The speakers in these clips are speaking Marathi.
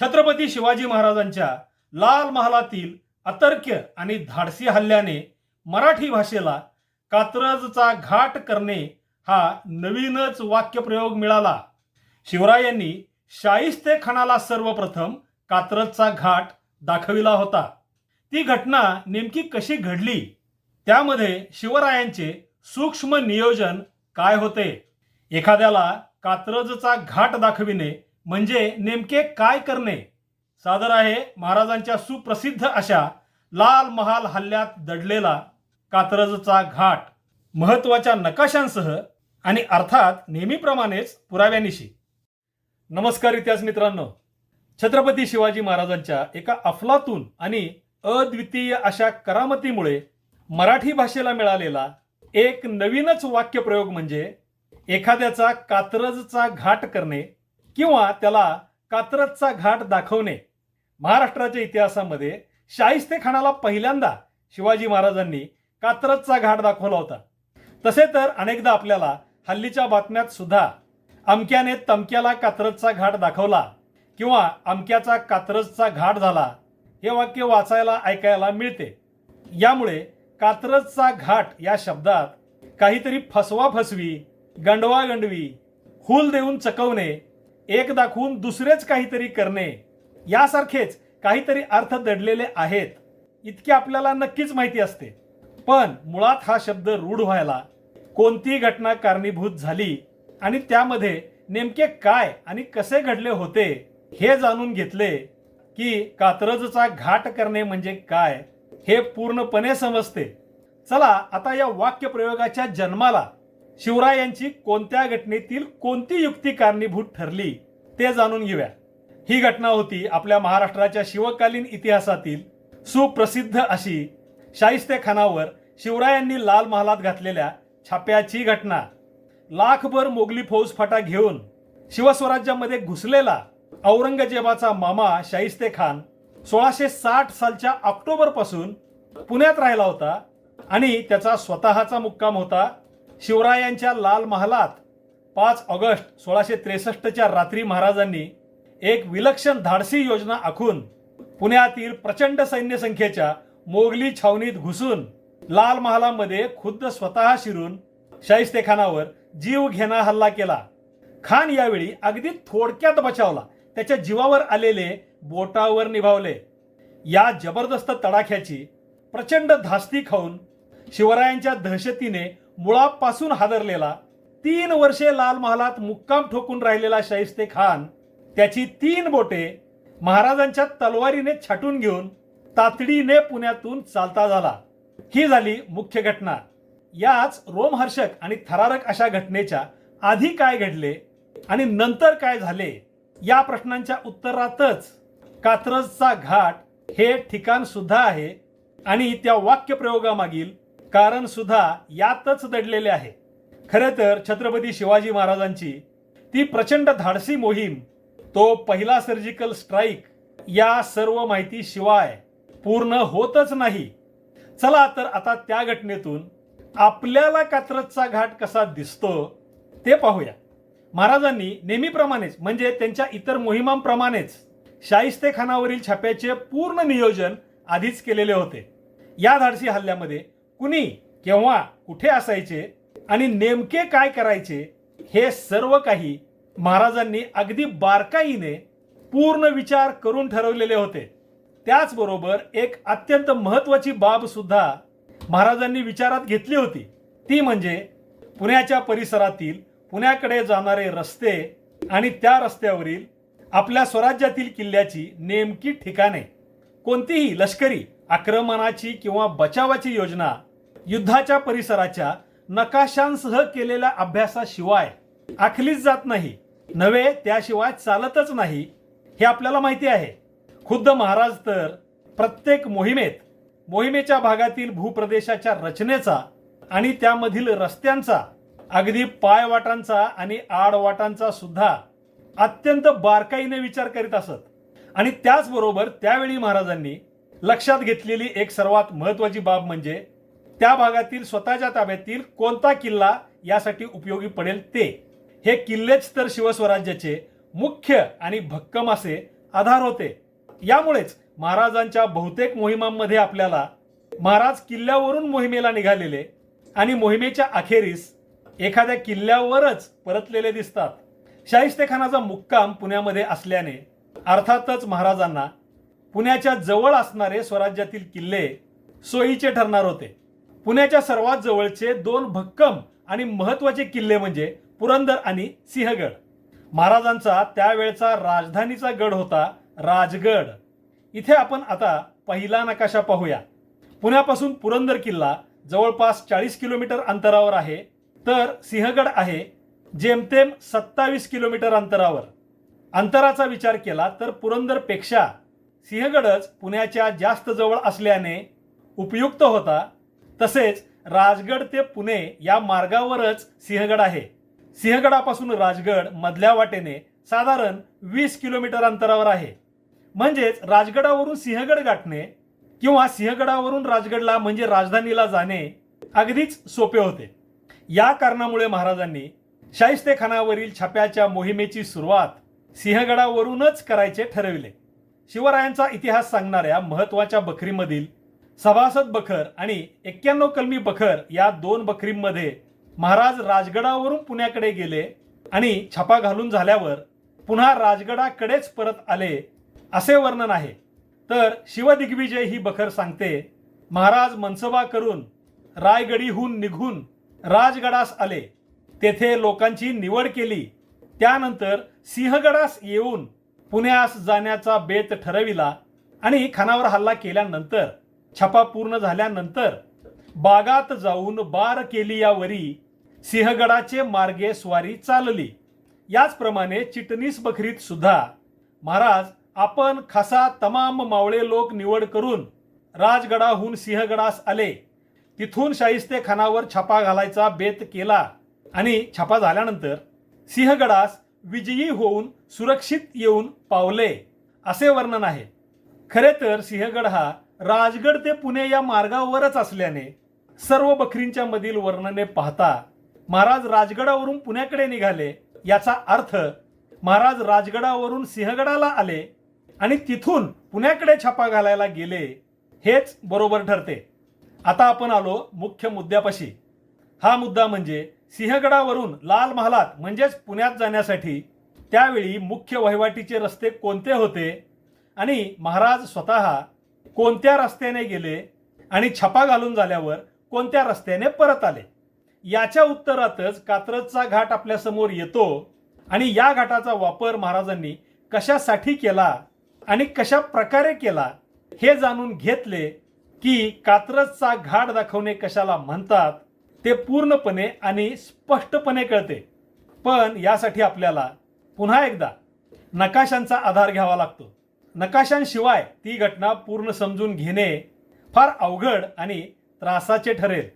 छत्रपती शिवाजी महाराजांच्या लाल महालातील अतर्क्य आणि धाडसी हल्ल्याने मराठी भाषेला कात्रजचा घाट करणे हा नवीनच वाक्यप्रयोग मिळाला. शिवरायांनी शाहिस्ते खानाला सर्वप्रथम कात्रजचा घाट दाखविला होता. ती घटना नेमकी कशी घडली? त्यामध्ये शिवरायांचे सूक्ष्म नियोजन काय होते? एखाद्याला कात्रजचा घाट दाखविणे म्हणजे नेमके काय करणे? सादर आहे महाराजांच्या सुप्रसिद्ध अशा लाल महाल हल्ल्यात दडलेला कात्रजचा घाट. महत्त्वाच्या नकाशांसह आणि अर्थात नेहमीप्रमाणेच पुराव्यानिशी. नमस्कार इतिहास मित्रांनो. छत्रपती शिवाजी महाराजांच्या एका अफलातून आणि अद्वितीय अशा करामतीमुळे मराठी भाषेला मिळालेला एक नवीनच वाक्यप्रयोग म्हणजे एखाद्याचा कात्रजचा घाट करणे किंवा त्याला कात्रजचा घाट दाखवणे. महाराष्ट्राच्या इतिहासामध्ये शाहिस्ते खानाला पहिल्यांदा शिवाजी महाराजांनी कात्रजचा घाट दाखवला होता. तसे तर अनेकदा आपल्याला हल्लीच्या बातम्यात सुद्धा अमक्याने तमक्याला कात्रजचा घाट दाखवला किंवा अमक्याचा कात्रजचा घाट झाला हे वाक्य वाचायला ऐकायला मिळते. यामुळे कात्रजचा घाट या शब्दात काहीतरी फसवा फसवी गंडवा गंडवी हुल देऊन चकवणे एक दाखवून दुसरेच काहीतरी करणे यासारखेच काहीतरी अर्थ दडलेले आहेत इतके आपल्याला नक्कीच माहिती असते. पण मुळात हा शब्द रूढ व्हायला कोणती घटना कारणीभूत झाली आणि त्यामध्ये नेमके काय आणि कसे घडले होते हे जाणून घेतले की कात्रजचा घाट करणे म्हणजे काय हे पूर्णपणे समजते. चला आता या वाक्यप्रयोगाच्या जन्माला शिवरायांची कोणत्या घटनेतील कोणती युक्ती कारणीभूत ठरली ते जाणून घेऊया. ही घटना होती आपल्या महाराष्ट्राच्या शिवकालीन इतिहासातील सुप्रसिद्ध अशी शाहिस्ते खानावर शिवरायांनी लाल महालात घातलेल्या छाप्याची घटना. लाखभर मोगली फौजफाटा घेऊन शिवस्वराज्यामध्ये घुसलेला औरंगजेबाचा मामा शाहिस्ते खान सोळाशे साठ सालच्या ऑक्टोबरपासून पुण्यात राहिला होता आणि त्याचा स्वतःचा मुक्काम होता. शिवरायांच्या लाल महालात पाच ऑगस्ट सोळाशे त्रेसष्टच्या रात्री महाराजांनी एक विलक्षण धाडसी योजना आखून पुण्यातील प्रचंड सैन्य संख्येच्या मोगली छावणीत घुसून लाल महालामध्ये खुद्द स्वतः शिरून शाहिस्ते खानावर जीव घेणा हल्ला केला. खान यावेळी अगदी थोडक्यात बचावला. त्याच्या जीवावर आलेले बोटावर निभावले. या जबरदस्त तडाख्याची प्रचंड धास्ती खाऊन शिवरायांच्या दहशतीने मुळापासून हादरलेला तीन वर्षे लाल महालात मुक्काम ठोकून राहिलेला शाहिस्ते खान त्याची तीन बोटे महाराजांच्या तलवारीने छाटून घेऊन तातडीने पुण्यातून चालता झाला. ही झाली मुख्य घटना. याच रोमहर्षक आणि थरारक अशा घटनेच्या आधी काय घडले आणि नंतर काय झाले या प्रश्नांच्या उत्तरातच कात्रजचा घाट हे ठिकाण सुद्धा आहे आणि त्या वाक्यप्रयोगामागील कारण सुद्धा यातच दडलेले आहे. खरं तर छत्रपती शिवाजी महाराजांची ती प्रचंड धाडसी मोहीम तो पहिला सर्जिकल स्ट्राईक या सर्व माहिती शिवाय पूर्ण होतच नाही. चला तर आता त्या घटनेतून आपल्याला कात्रजचा घाट कसा दिसतो ते पाहूया. महाराजांनी नेहमीप्रमाणेच म्हणजे त्यांच्या इतर मोहिमांप्रमाणेच शाहिस्ते खानावरील छाप्याचे पूर्ण नियोजन आधीच केलेले होते. या धाडसी हल्ल्यामध्ये कुणी केव्हा कुठे असायचे आणि नेमके काय करायचे हे सर्व काही महाराजांनी अगदी बारकाईने पूर्ण विचार करून ठरवलेले होते. त्याचबरोबर एक अत्यंत महत्वाची बाब सुद्धा महाराजांनी विचारात घेतली होती. ती म्हणजे पुण्याच्या परिसरातील पुण्याकडे जाणारे रस्ते आणि त्या रस्त्यावरील आपल्या स्वराज्यातील किल्ल्याची नेमकी ठिकाणे. कोणतीही लष्करी आक्रमणाची किंवा बचावाची योजना युद्धाच्या परिसराच्या नकाशांसह केलेल्या अभ्यासाशिवाय आखलीच जात नाही. नव्हे त्याशिवाय चालतच नाही हे आपल्याला माहिती आहे. खुद्द महाराज तर प्रत्येक मोहिमेत मोहिमेच्या भागातील भूप्रदेशाच्या रचनेचा आणि त्यामधील रस्त्यांचा अगदी पायवाटांचा आणि आडवाटांचा सुद्धा अत्यंत बारकाईने विचार करीत असत. आणि त्याचबरोबर त्यावेळी महाराजांनी लक्षात घेतलेली एक सर्वात महत्वाची बाब म्हणजे त्या भागातील स्वतःच्या ताब्यातील कोणता किल्ला यासाठी उपयोगी पडेल ते? हे किल्लेच तर शिवस्वराज्याचे मुख्य आणि भक्कम असे आधार होते. यामुळेच महाराजांच्या बहुतेक मोहिमांमध्ये आपल्याला महाराज किल्ल्यावरून मोहिमेला निघालेले आणि मोहिमेच्या अखेरीस एखाद्या किल्ल्यावरच परतलेले दिसतात. शाहिस्तेखानाचा मुक्काम पुण्यामध्ये असल्याने अर्थातच महाराजांना पुण्याच्या जवळ असणारे स्वराज्यातील किल्ले सोयीचे ठरणार होते. पुण्याच्या सर्वात जवळचे दोन भक्कम आणि महत्त्वाचे किल्ले म्हणजे पुरंदर आणि सिंहगड. महाराजांचा त्यावेळचा राजधानीचा गड होता राजगड. इथे आपण आता पहिला नकाशा पाहूया. पुण्यापासून पुरंदर किल्ला जवळपास चाळीस किलोमीटर अंतरावर आहे. तर सिंहगड आहे जेमतेम सत्तावीस किलोमीटर अंतरावर. अंतराचा विचार केला तर पुरंदरपेक्षा सिंहगडच पुण्याच्या जास्त जवळ असल्याने उपयुक्त होता तसेच राजगड ते पुणे या मार्गावरच सिंहगड आहे. सिंहगडापासून राजगड मधल्या वाटेने साधारण वीस किलोमीटर अंतरावर आहे. म्हणजेच राजगडावरून सिंहगड गाठणे किंवा सिंहगडावरून राजगडला म्हणजे राजधानीला जाणे अगदीच सोपे होते. या कारणामुळे महाराजांनी शाहिस्तेखानावरील छाप्याच्या मोहिमेची सुरुवात सिंहगडावरूनच करायचे ठरविले. शिवरायांचा इतिहास सांगणाऱ्या महत्त्वाच्या बखरीमधील सभासद बखर आणि एक्क्याण्णव कलमी बखर या दोन बकरींमध्ये महाराज राजगडावरून पुण्याकडे गेले आणि छापा घालून झाल्यावर पुन्हा राजगडाकडेच परत आले असे वर्णन आहे. तर शिवदिग्विजय ही बखर सांगते महाराज मनसबा करून रायगडीहून निघून राजगडास आले. तेथे लोकांची निवड केली. त्यानंतर सिंहगडास येऊन पुण्यास जाण्याचा बेत ठरविला आणि खानावर हल्ला केल्यानंतर छपा पूर्ण झाल्यानंतर बागात जाऊन बार केली यावरी सिंहगडाचे मार्गे स्वारी चालली. याचप्रमाणे चिटणीस बखरीत सुद्धा. महाराज आपण खासा तमाम मावळे लोक निवड करून राजगडाहून सिंहगडास आले. तिथून शाहिस्ते खानावर छापा घालायचा बेत केला आणि छापा झाल्यानंतर सिंहगडास विजयी होऊन सुरक्षित येऊन पावले. असे वर्णन आहे. खरे तर सिंहगड हा राजगड ते पुणे या मार्गावरच असल्याने सर्व बकरींच्या मधील वर्णने पाहता महाराज राजगडावरून पुण्याकडे निघाले याचा अर्थ महाराज राजगडावरून सिंहगडाला आले आणि तिथून पुण्याकडे छापा घालायला गेले हेच बरोबर ठरते. आता आपण आलो मुख्य मुद्द्यापाशी. हा मुद्दा म्हणजे सिंहगडावरून लाल महालात म्हणजेच पुण्यात जाण्यासाठी त्यावेळी मुख्य वहिवाटीचे रस्ते कोणते होते आणि महाराज स्वतः कोणत्या रस्त्याने गेले आणि छापा घालून झाल्यावर कोणत्या रस्त्याने परत आले? याच्या उत्तरातच कात्रजचा घाट आपल्यासमोर येतो आणि या घाटाचा वापर महाराजांनी कशासाठी केला आणि कशा प्रकारे केला हे जाणून घेतले की कात्रजचा घाट दाखवणे कशाला म्हणतात ते पूर्णपणे आणि स्पष्टपणे कळते. पण यासाठी आपल्याला पुन्हा एकदा नकाशांचा आधार घ्यावा लागतो. नकाशांशिवाय ती घटना पूर्ण समजून घेणे फार अवघड आणि त्रासाचे ठरेल.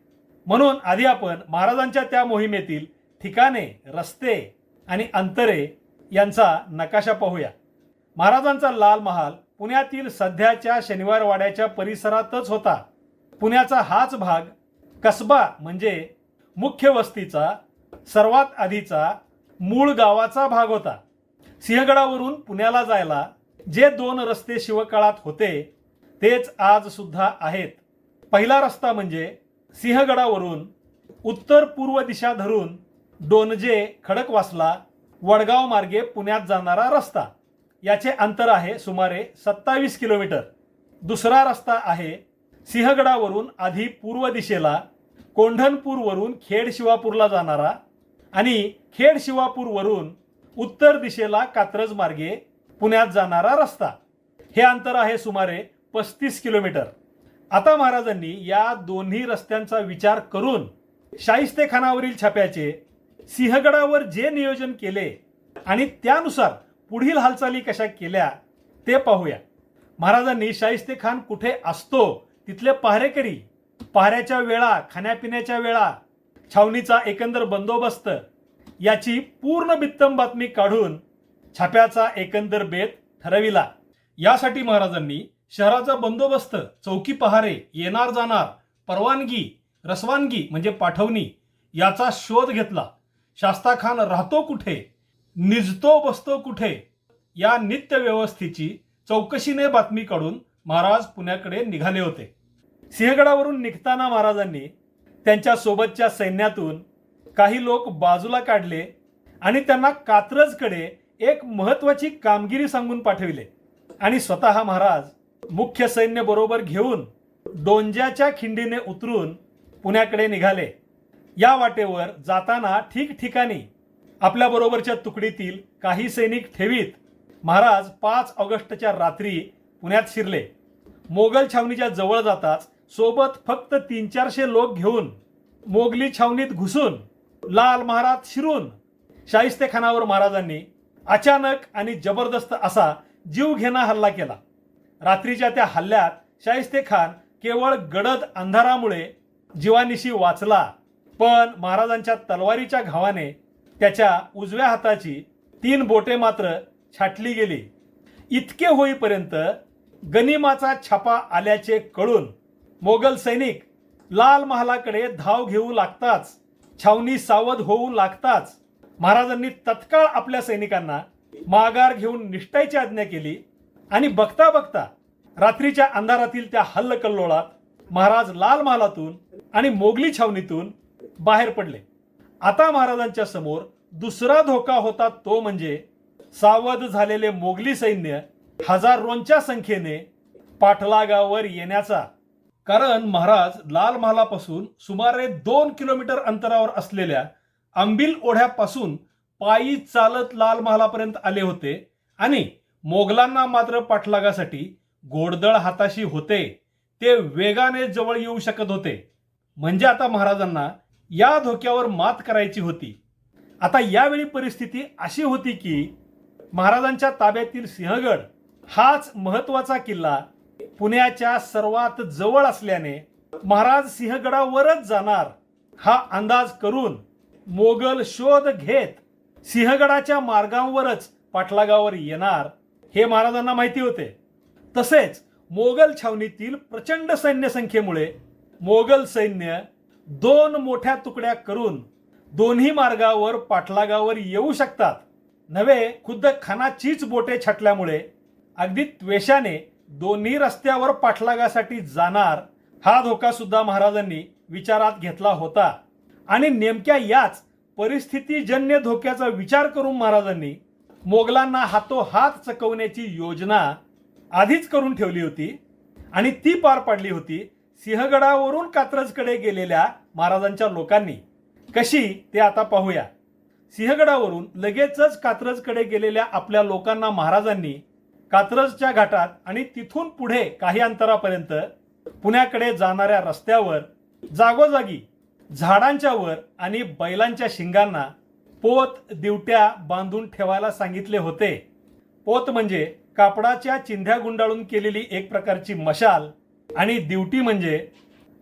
म्हणून आधी आपण महाराजांच्या त्या मोहिमेतील ठिकाणे रस्ते आणि अंतरे यांचा नकाशा पाहूया. महाराजांचा लाल महाल पुण्यातील सध्याच्या शनिवारवाड्याच्या परिसरातच होता. पुण्याचा हाच भाग कसबा म्हणजे मुख्य वस्तीचा सर्वात आधीचा मूळ गावाचा भाग होता. सिंहगडावरून पुण्याला जायला जे दोन रस्ते शिवकाळात होते तेच आज सुद्धा आहेत. पहिला रस्ता म्हणजे सिंहगडावरून उत्तर पूर्व दिशा धरून डोनजे खडकवासला वडगाव मार्गे पुण्यात जाणारा रस्ता. याचे अंतर आहे सुमारे सत्तावीस किलोमीटर. दुसरा रस्ता आहे सिंहगडावरून आधी पूर्व दिशेला कोंढणपूरवरून खेड शिवापूरला जाणारा आणि खेड शिवापूरवरून उत्तर दिशेला कात्रज मार्गे पुण्यात जाणारा रस्ता. हे अंतर आहे सुमारे पस्तीस किलोमीटर. आता महाराजांनी या दोन्ही रस्त्यांचा विचार करून शाहिस्तेखानावरील छाप्याचे सिंहगडावर जे नियोजन केले आणि त्यानुसार पुढील हालचाली कशा केल्या ते पाहूया. महाराजांनी शाहिस्ते खान कुठे असतो तिथले पहारेकरी पहाऱ्याच्या वेळा खाण्यापिण्याच्या वेळा छावणीचा एकंदर बंदोबस्त याची पूर्ण बित्तम बातमी काढून छाप्याचा एकंदर बेत ठरविला. यासाठी महाराजांनी शहराचा बंदोबस्त चौकी पहारे येणार जाणार परवानगी रसवानगी म्हणजे पाठवणी याचा शोध घेतला. शास्ता खान राहतो कुठे? निजतो बसतो कुठे? या नित्य व्यवस्थेची चौकशीने बातमी काढून महाराज पुण्याकडे निघाले होते. सिंहगडावरून निघताना महाराजांनी त्यांच्या सोबतच्या सैन्यातून काही लोक बाजूला काढले आणि त्यांना कात्रजकडे एक महत्वाची कामगिरी सांगून पाठविले. आणि स्वतः महाराज मुख्य सैन्य बरोबर घेऊन डोंज्याच्या खिंडीने उतरून पुण्याकडे निघाले. या वाटेवर जाताना ठिकठिकाणी आपल्याबरोबरच्या तुकडीतील काही सैनिक ठेवीत महाराज पाच ऑगस्टच्या रात्री पुण्यात शिरले. मोगल छावणीच्या जवळ जाताच सोबत फक्त तीन चारशे लोक घेऊन मोगली छावणीत घुसून लाल महाराज शिरून शाहिस्ते खानावर महाराजांनी अचानक आणि जबरदस्त असा जीव घेणा हल्ला केला. रात्रीच्या त्या हल्ल्यात शाहिस्ते खान केवळ गडद अंधारामुळे जीवानिशी वाचला पण महाराजांच्या तलवारीच्या घावाने त्याच्या उजव्या हाताची तीन बोटे मात्र छाटली गेली. इतके होईपर्यंत गनिमाचा छापा आल्याचे कळून मोगल सैनिक लाल महालाकडे धाव घेऊ लागताच छावणी सावध होऊ लागताच महाराजांनी तत्काळ आपल्या सैनिकांना माघार घेऊन निष्ठायची आज्ञा केली आणि बघता बघता रात्रीच्या अंधारातील त्या हल्लकल्लोळात महाराज लाल महालातून आणि मोगली छावणीतून बाहेर पडले. आता महाराजांच्या समोर दुसरा धोका होता तो म्हणजे सावध झालेले मोगली सैन्य हजारोंच्या संख्येने पाठलागावर येण्याचा. कारण महाराज लाल महालापासून सुमारे दोन किलोमीटर अंतरावर असलेल्या आंबिल ओढ्यापासून पायी चालत लाल महालापर्यंत आले होते आणि मोगलांना मात्र पाठलागासाठी गोडदळ हाताशी होते ते वेगाने जवळ येऊ शकत होते. म्हणजे आता महाराजांना या धोक्यावर मात करायची होती. आता यावेळी परिस्थिती अशी होती की महाराजांच्या ताब्यातील सिंहगड हाच महत्त्वाचा किल्ला पुण्याच्या सर्वात जवळ असल्याने महाराज सिंहगडावरच जाणार हा अंदाज करून मोगल शोध घेत सिंहगडाच्या मार्गांवरच पाठलागावर येणार हे महाराजांना माहिती होते. तसेच मोगल छावणीतील प्रचंड सैन्य संख्येमुळे मोगल सैन्य दोन मोठ्या तुकड्या करून दोन्ही मार्गावर पाठलागावर येऊ शकतात. नव्हे खुद्द खानाचीच बोटे छाटल्यामुळे अगदी त्वेषाने दोन्ही रस्त्यावर पाठलागासाठी जाणार हा धोका सुद्धा महाराजांनी विचारात घेतला होता. आणि नेमक्या याच परिस्थितीजन्य धोक्याचा विचार करून महाराजांनी मोगलांना हातोहात चकवण्याची योजना आधीच करून ठेवली होती आणि ती पार पाडली होती सिंहगडावरून कात्रजकडे गेलेल्या महाराजांच्या लोकांनी. कशी? ते आता पाहूया. सिंहगडावरून लगेचच कात्रजकडे गेलेल्या आपल्या लोकांना महाराजांनी कात्रजच्या घाटात आणि तिथून पुढे काही अंतरापर्यंत पुण्याकडे जाणाऱ्या रस्त्यावर जागोजागी झाडांच्या वर आणि बैलांच्या शिंगांना पोत दिवट्या बांधून ठेवायला सांगितले होते. पोत म्हणजे कापडाच्या चिंध्या गुंडाळून केलेली एक प्रकारची मशाल आणि दिवटी म्हणजे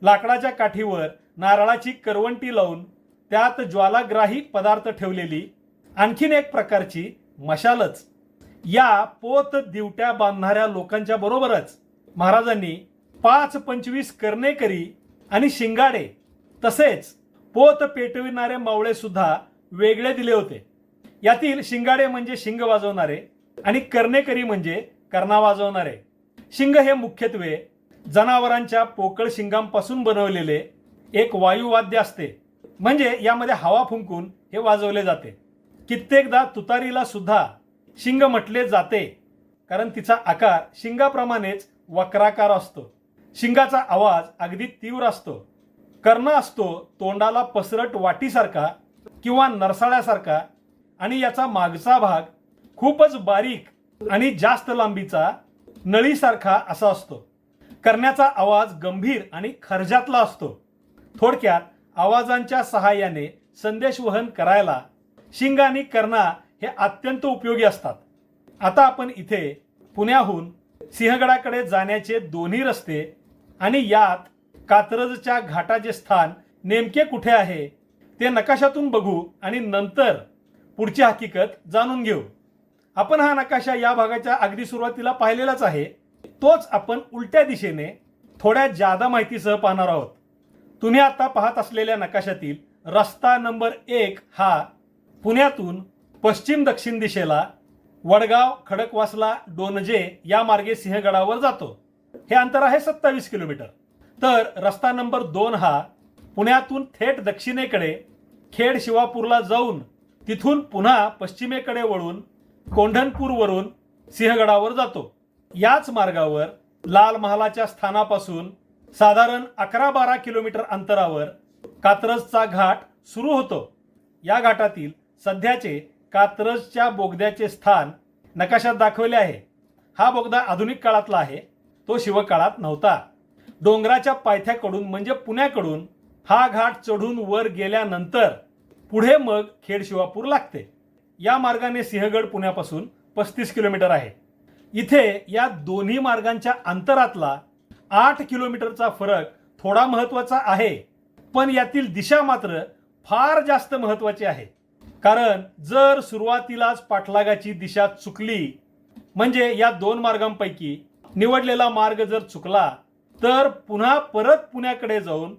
लाकडाच्या काठीवर नारळाची करवंटी लावून त्यात ज्वालाग्राही पदार्थ ठेवलेली आणखीन एक प्रकारची मशालच. या पोत दिवट्या बांधणाऱ्या लोकांच्या बरोबरच महाराजांनी पाच पंचवीस कर्णेकरी आणि शिंगाडे तसेच पोत पेटविणारे मावळे सुद्धा वेगळे दिले होते. यातील शिंगाडे म्हणजे शिंग वाजवणारे आणि कर्णेकरी म्हणजे कर्णा वाजवणारे. शिंग हे मुख्यत्वे जनावरांच्या पोकळ शिंगांपासून बनवलेले एक वायुवाद्य असते. म्हणजे यामध्ये हवा फुंकून हे वाजवले जाते. कित्येकदा तुतारीला सुद्धा शिंग म्हटले जाते. कारण तिचा आकार शिंगाप्रमाणेच वक्राकार असतो. शिंगाचा आवाज अगदी तीव्र असतो. कर्ण असतो तोंडाला पसरट वाटीसारखा किंवा नरसाळ्यासारखा आणि याचा मागचा भाग खूपच बारीक आणि जास्त लांबीचा नळीसारखा असा असतो. करण्याचा आवाज गंभीर आणि खर्जातला असतो. थोडक्यात आवाजांच्या सहाय्याने संदेश वहन करायला शिंग आणि कर्णा हे अत्यंत उपयोगी असतात. आता आपण इथे पुण्याहून सिंहगडाकडे जाण्याचे दोन्ही रस्ते आणि यात कात्रजच्या घाटाचे स्थान नेमके कुठे आहे ते नकाशातून बघू आणि नंतर पुढची हकीकत जाणून घेऊ. आपण हा नकाशा या भागाच्या अगदी सुरुवातीला पाहिलेलाच आहे. तोच आपण उलट्या दिशेने थोड्या जादा माहितीसह पाहणार आहोत. तुम्ही आता पाहत असलेल्या नकाशातील रस्ता नंबर एक हा पुण्यातून पश्चिम दक्षिण दिशेला वडगाव खडकवासला डोनजे या मार्गे सिंहगडावर जातो. हे अंतर आहे सत्तावीस किलोमीटर. तर रस्ता नंबर दोन हा पुण्यातून थेट दक्षिणेकडे खेड शिवापूरला जाऊन तिथून पुन्हा पश्चिमेकडे वळून कोंढणपूरवरून सिंहगडावर जातो. याच मार्गावर लाल महालाच्या स्थानापासून साधारण अकरा बारा किलोमीटर अंतरावर कात्रजचा घाट सुरू होतो. या घाटातील सध्याचे कात्रजच्या बोगद्याचे स्थान नकाशात दाखवले आहे. हा बोगदा आधुनिक काळातला आहे. तो शिवकाळात नव्हता. डोंगराच्या पायथ्याकडून म्हणजे पुण्याकडून हा घाट चढून वर गेल्यानंतर पुढे मग खेड शिवापूर लागते. या मार्गाने सिंहगड पुण्यापासून पस्तीस किलोमीटर आहे. इथे या दोन्ही मार्गांच्या अंतरातला आठ किलोमीटरचा फरक थोडा महत्त्वाचा आहे पण यातील दिशा मात्र फार जास्त महत्वाची आहे. कारण जर सुरुवातीलाच पाठलागाची दिशा चुकली म्हणजे या दोन मार्गांपैकी निवडलेला मार्ग जर चुकला तर पुन्हा परत पुण्याकडे जाऊन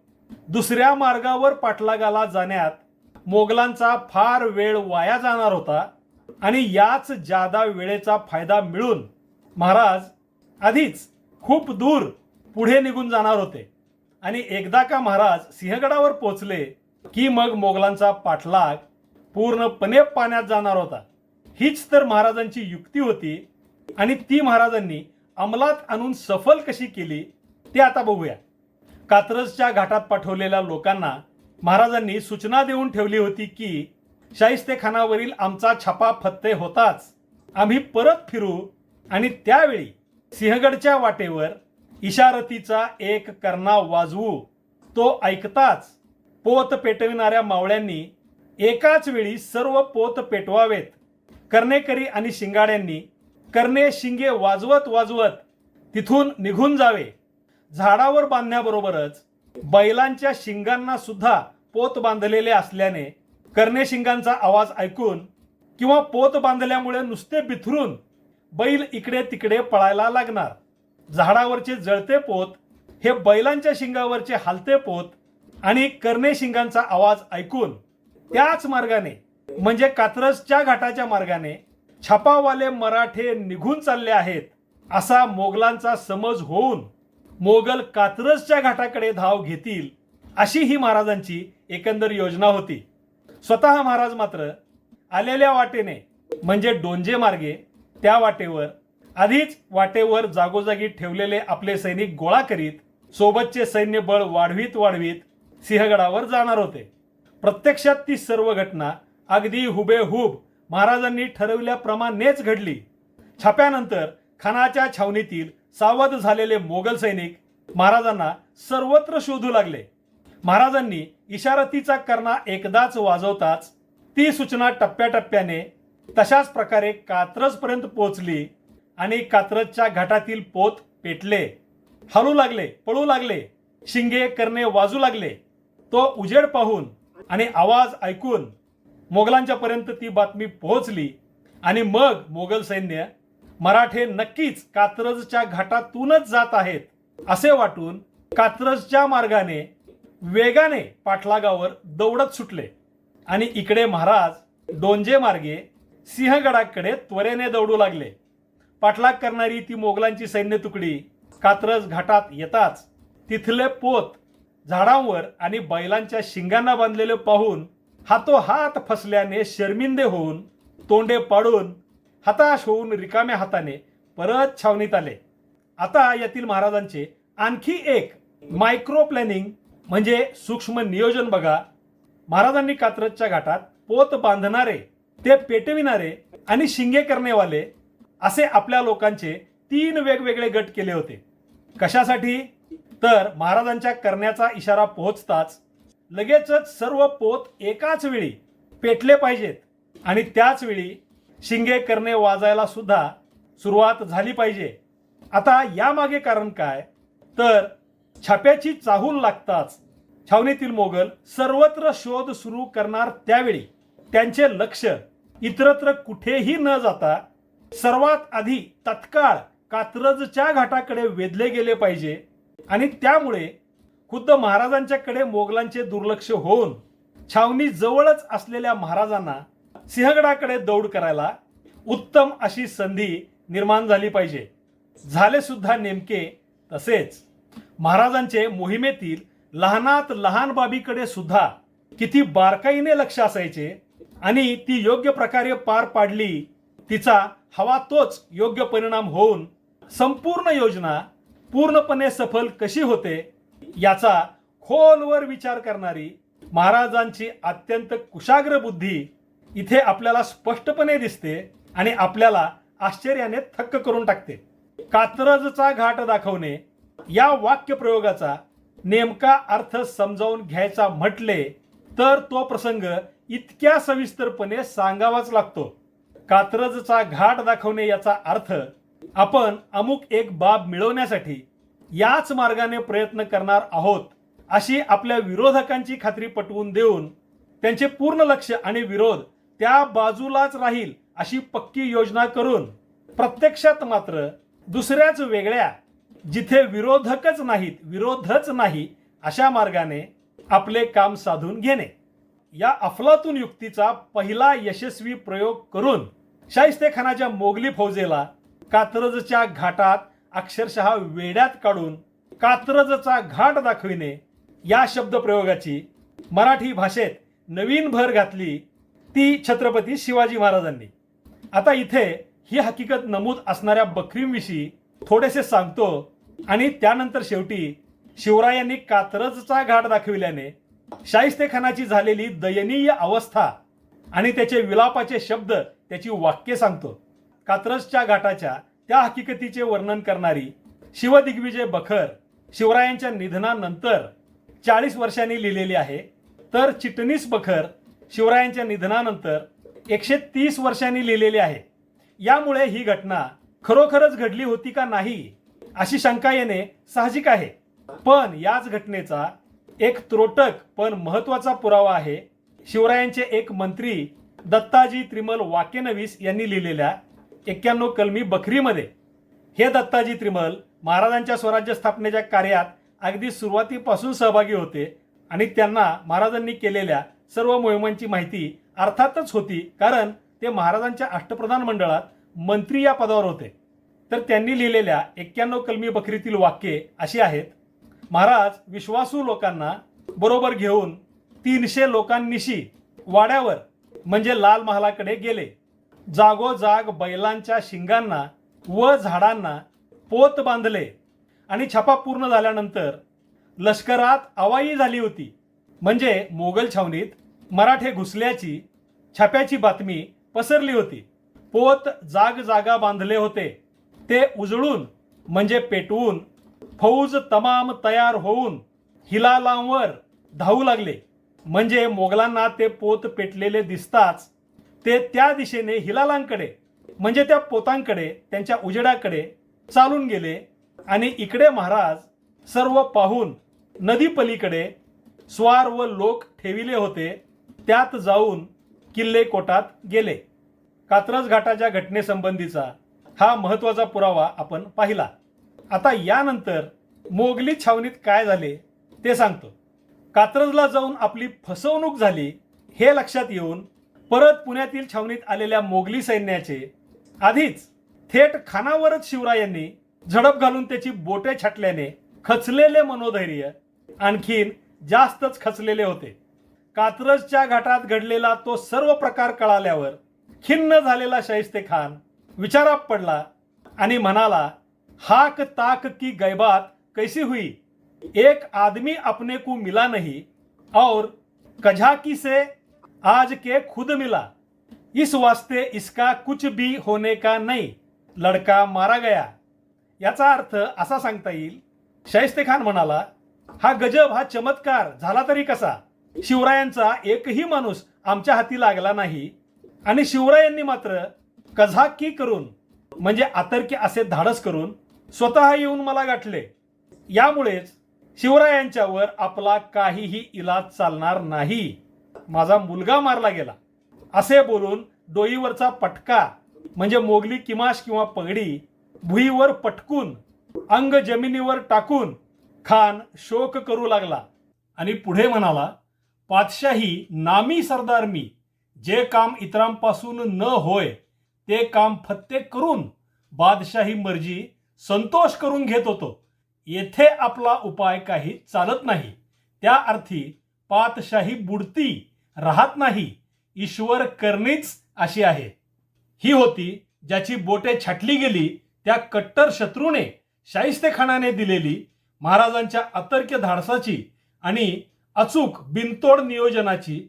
दुसऱ्या मार्गावर पाठलागाला जाण्यात मोगलांचा फार वेळ वाया जाणार होता आणि याच जादा वेळेचा फायदा मिळून महाराज आधीच खूप दूर पुढे निघून जाणार होते. आणि एकदा का महाराज सिंहगडावर पोचले की मग मोगलांचा पाठलाग पूर्णपणे पाण्यात जाणार होता. हीच तर महाराजांची युक्ती होती आणि ती महाराजांनी अंमलात आणून सफल कशी केली ते आता बघूया. कात्रजच्या घाटात पाठवलेल्या लोकांना महाराजांनी सूचना देऊन ठेवली होती की शाहिस्तेखानावरील आमचा छापा फत्ते होताच. आम्ही परत फिरू आणि त्यावेळी सिंहगडच्या वाटेवर इशारतीचा एक कर्णा वाजवू. तो ऐकताच पोत पेटविणाऱ्या मावळ्यांनी एकाच वेळी सर्व पोत पेटवावेत. कर्णेकरी आणि शिंगाड्यांनी कर्णे शिंगे वाजवत वाजवत तिथून निघून जावे. झाडावर बांधण्याबरोबरच बैलांच्या शिंगांना सुद्धा पोत बांधलेले असल्याने कर्णे शिंगांचा आवाज ऐकून किंवा पोत बांधल्यामुळे नुसते बिथरून बैल इकडे तिकडे पळायला लागणार. झाडावरचे जळते पोत हे बैलांच्या शिंगावरचे हालते पोत आणि कर्णे शिंगांचा आवाज ऐकून त्याच मार्गाने म्हणजे कात्रजच्या घाटाच्या मार्गाने छापावाले मराठे निघून चालले आहेत असा मोगलांचा समज होऊन मोगल कात्रजच्या घाटाकडे धाव घेतील अशी ही महाराजांची एकंदर योजना होती. स्वतः महाराज मात्र आलेल्या वाटेने म्हणजे डोंजे मार्गे त्या वाटेवर आधीच वाटेवर जागोजागी ठेवलेले आपले सैनिक गोळा करीत सोबतचे सैन्य बळ वाढवीत वाढवीत सिंहगडावर जाणार होते. प्रत्यक्षात ती सर्व घटना अगदी हुबेहूब महाराजांनी ठरवल्याप्रमाणेच घडली. छाप्यानंतर खानाच्या छावणीतील सावध झालेले मोगल सैनिक महाराजांना सर्वत्र शोधू लागले. महाराजांनी इशारतीचा करणा एकदाच वाजवताच ती सूचना टप्प्याटप्प्याने तशाच प्रकारे कात्रजपर्यंत पोहोचली आणि कात्रजच्या घाटातील पोत पेटले. हलू लागले पळू लागले शिंगे करणे वाजू लागले. तो उजेड पाहून आणि आवाज ऐकून मोगलांच्या पर्यंत ती बातमी पोहोचली आणि मग मोगल सैन्य मराठे नक्कीच कात्रजच्या घाटातूनच जात आहेत असे वाटून कात्रजच्या मार्गाने वेगाने पाठलागावर दौडत सुटले. आणि इकडे महाराज डोंजे मार्गे सिंहगडाकडे त्वरेने दौडू लागले. पाठलाग करणारी ती मोगलांची सैन्य तुकडी कात्रज घाटात येताच तिथले पोत झाडांवर आणि बैलांच्या शिंगांना बांधलेले पाहून हातोहात फसल्याने शर्मिंदे होऊन तोंडे पाडून हताश होऊन रिकाम्या हाताने परत छावणीत आले. आता यातील महाराजांचे आणखी एक मायक्रो प्लॅनिंग म्हणजे सूक्ष्म नियोजन बघा. महाराजांनी कात्रजच्या घाटात पोत बांधणारे ते पेटविणारे आणि शिंगे करणेवाले असे आपल्या लोकांचे तीन वेगवेगळे गट केले होते. कशासाठी? तर महाराजांच्या करण्याचा इशारा पोहोचताच लगेचच सर्व पोत एकाच वेळी पेटले पाहिजेत आणि त्याच वेळी शिंगे करणे वाजायला सुद्धा सुरुवात झाली पाहिजे. आता यामागे कारण काय? तर छाप्याची चाहूल लागताच छावणीतील मोगल सर्वत्र शोध सुरू करणार त्यावेळी त्यांचे लक्ष इतरत्र कुठेही न जाता सर्वात आधी तत्काळ कात्रजच्या घाटाकडे वेधले गेले पाहिजे आणि त्यामुळे खुद्द महाराजांच्याकडे मोगलांचे दुर्लक्ष होऊन छावणी जवळच असलेल्या महाराजांना सिंहगडाकडे दौड करायला उत्तम अशी संधी निर्माण झाली पाहिजे. झाले सुद्धा नेमके तसेच. महाराजांचे मोहिमेतील लहानात लहान बाबीकडे सुद्धा किती बारकाईने लक्ष असायचे आणि ती योग्य प्रकारे पार पाडली तिचा हवा तोच योग्य परिणाम होऊन संपूर्ण योजना पूर्णपणे सफल कशी होते याचा खोलवर विचार करणारी महाराजांची अत्यंत कुशाग्र बुद्धी इथे आपल्याला स्पष्टपणे दिसते आणि आपल्याला आश्चर्याने थक्क करून टाकते. कात्रजचा घाट दाखवणे या वाक्यप्रयोगाचा नेमका अर्थ समजावून घ्यायचा म्हटले तर तो प्रसंग इतक्या सविस्तरपणे सांगावाच लागतो. कात्रजचा घाट दाखवणे याचा अर्थ आपण अमुक एक बाब मिळवण्यासाठी याच मार्गाने प्रयत्न करणार आहोत अशी आपल्या विरोधकांची खात्री पटवून देऊन त्यांचे पूर्ण लक्ष आणि विरोध त्या बाजूलाच राहील अशी पक्की योजना करून प्रत्यक्षात मात्र दुसऱ्याच वेगळ्या जिथे विरोधकच नाहीत विरोधच नाही अशा मार्गाने आपले काम साधून घेणे. या अफलातून युक्तीचा पहिला यशस्वी प्रयोग करून शाहिस्तेखानाच्या मोगली फौजेला कात्रजच्या घाटात अक्षरशः वेड्यात काढून कात्रजचा घाट दाखविणे या शब्दप्रयोगाची मराठी भाषेत नवीन भर घातली ती छत्रपती शिवाजी महाराजांनी. आता इथे ही हकीकत नमूद असणाऱ्या बकरींविषयी थोडेसे सांगतो आणि त्यानंतर शेवटी शिवरायांनी कात्रजचा घाट दाखविल्याने शाहिस्तेखानाची झालेली दयनीय अवस्था आणि त्याचे विलापाचे शब्द त्याची वाक्य सांगतो. कात्रजच्या घाटाच्या त्या हकीकतीचे वर्णन करणारी शिवदिग्विजय बखर शिवरायांच्या निधनानंतर चाळीस वर्षांनी लिहिलेली आहे. तर चिटणीस बखर शिवरायांच्या निधनानंतर एकशे तीस वर्षांनी लिहिलेली आहे. यामुळे ही घटना खरोखरच घडली होती का नाही अशी शंका येणे साहजिक आहे. पण याच घटनेचा एक त्रोटक पण महत्त्वाचा पुरावा आहे. शिवरायांचे एक मंत्री दत्ताजी त्रिमल वाकेनवीस यांनी लिहिलेल्या एक्क्याण्णव कलमी बखरीमध्ये. हे दत्ताजी त्रिमल महाराजांच्या स्वराज्य स्थापनेच्या कार्यात अगदी सुरुवातीपासून सहभागी होते आणि त्यांना महाराजांनी केलेल्या सर्व मोहिमांची माहिती अर्थातच होती कारण ते महाराजांच्या अष्टप्रधान मंडळात मंत्री या पदावर होते. तर त्यांनी लिहिलेल्या एक्क्याण्णव कलमी बकरीतील वाक्ये अशी आहेत महाराज विश्वासू लोकांना बरोबर घेऊन तीनशे लोकांनिशी वाड्यावर म्हणजे लाल महालाकडे गेले. जागोजाग बैलांच्या शिंगांना व झाडांना पोत बांधले आणि छापा पूर्ण झाल्यानंतर लष्करात अवाई झाली होती. म्हणजे मोगल छावणीत मराठे घुसल्याची छाप्याची बातमी पसरली होती. पोत जाग जागा बांधले होते. ते उजळून म्हणजे पेटवून फौज तमाम तयार होऊन हिलालांवर धावू लागले. म्हणजे मोगलांना ते पोत पेटलेले दिसताच ते त्या दिशेने हिलालांकडे म्हणजे त्या पोतांकडे त्यांच्या उजेडाकडे चालून गेले आणि इकडे महाराज सर्व पाहून नदी पलीकडे स्वार व लोक ठेविले होते त्यात जाऊन किल्ले कोटात गेले. कात्रज घाटाच्या घटनेसंबंधीचा हा महत्त्वाचा पुरावा आपण पाहिला. आता यानंतर मोगली छावणीत काय झाले ते सांगतो. कात्रजला जाऊन आपली फसवणूक झाली हे लक्षात येऊन परत पुण्यातील छावणीत आलेल्या मोगली सैन्याचे आधीच थेट खानावरच शिवरायांनी झडप घालून त्याची बोटे छाटल्याने खचलेले मनोधैर्य आणखीन जास्तच खचलेले होते. कात्रजच्या घाटात घडलेला तो सर्व प्रकार कळाल्यावर खिन्न झालेला शाहिस्ते खान विचारात पडला आणि म्हणाला हाक ताक की गैबात कैसी हुई? एक आदमी अपने को मिला नहीं और कझाकी से आज के खुद मिला। इस वास्ते इसका कुछ भी होने का नहीं लड़का मारा गया। याचा अर्थ असा सांगता येईल शाहिस्ते खान म्हणाला हा गजब हा चमत्कार झाला तरी कसा? शिवरायांचा एकही माणूस आमच्या हाती लागला नाही. आणि शिवरायांनी मात्र कझाकी करून म्हणजे आतर्की असे धाडस करून स्वतः येऊन मला गाठले. यामुळेच शिवरायांच्यावर आपला काहीही इलाज चालणार नाही. माझा मुलगा मारला गेला. असे बोलून डोईवरचा पटका म्हणजे मोगली किमाश किंवा पगडी भुईवर पटकून अंग जमिनीवर टाकून खान शोक करू लागला आणि पुढे म्हणाला पातशाही नामी सरदार मी. जे काम इतरांपासून न होय ते काम फत्ते करून बादशाही मर्जी संतोष करून घेत होतो. येथे आपला उपाय काही चालत नाही. त्या अर्थी पातशाही बुडती राहत नाही. ईश्वर करणीच अशी आहे. ही होती ज्याची बोटे छाटली गेली त्या कट्टर शत्रूने शाहिस्तेखानाने दिलेली महाराजांच्या अतर्क्य धाडसाची आणि अचूक बिनतोड नियोजनाची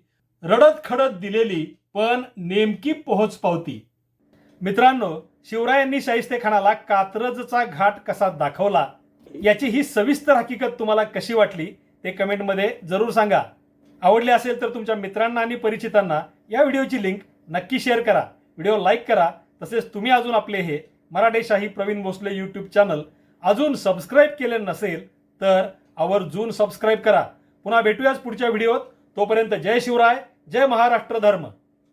रडत खडत दिलेली पण नेमकी पोहोच पावती. मित्रांनो शिवरायांनी शाहिस्तेखानाला कात्रजचा घाट कसा दाखवला याची ही सविस्तर हकीकत तुम्हाला कशी वाटली ते कमेंटमध्ये जरूर सांगा. आवडले असेल तर तुमच्या मित्रांना आणि परिचितांना या व्हिडिओची लिंक नक्की शेअर करा. व्हिडिओ लाईक करा. तसेच तुम्ही अजून आपले हे मराठेशाही प्रवीण भोसले यूट्यूब चॅनल अजून सबस्क्राईब केले नसेल तर आवर्जून सबस्क्राईब करा. पुन्हा भेटूयाच पुढच्या व्हिडिओत तोपर्यंत जय शिवराय जय महाराष्ट्र धर्म.